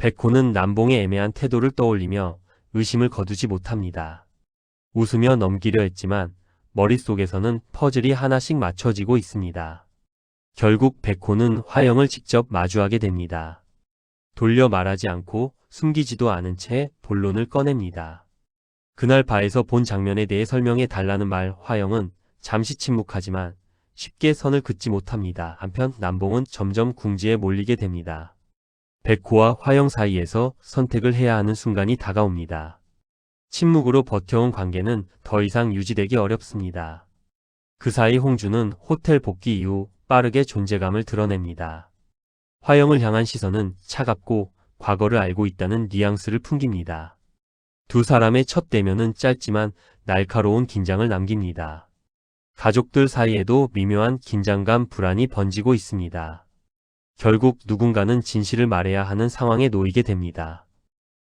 백호는 남봉의 애매한 태도를 떠올리며 의심을 거두지 못합니다. 웃으며 넘기려 했지만 머릿속에서는 퍼즐이 하나씩 맞춰지고 있습니다. 결국 백호는 화영을 직접 마주하게 됩니다. 돌려 말하지 않고 숨기지도 않은 채 본론을 꺼냅니다. 그날 바에서 본 장면에 대해 설명해 달라는 말 화영은 잠시 침묵하지만 쉽게 선을 긋지 못합니다. 한편 남봉은 점점 궁지에 몰리게 됩니다. 백호와 화영 사이에서 선택을 해야 하는 순간이 다가옵니다. 침묵으로 버텨온 관계는 더 이상 유지되기 어렵습니다. 그 사이 홍주는 호텔 복귀 이후 빠르게 존재감을 드러냅니다. 화영을 향한 시선은 차갑고 과거를 알고 있다는 뉘앙스를 풍깁니다. 두 사람의 첫 대면은 짧지만 날카로운 긴장을 남깁니다. 가족들 사이에도 미묘한 긴장감 불안이 번지고 있습니다. 결국 누군가는 진실을 말해야 하는 상황에 놓이게 됩니다.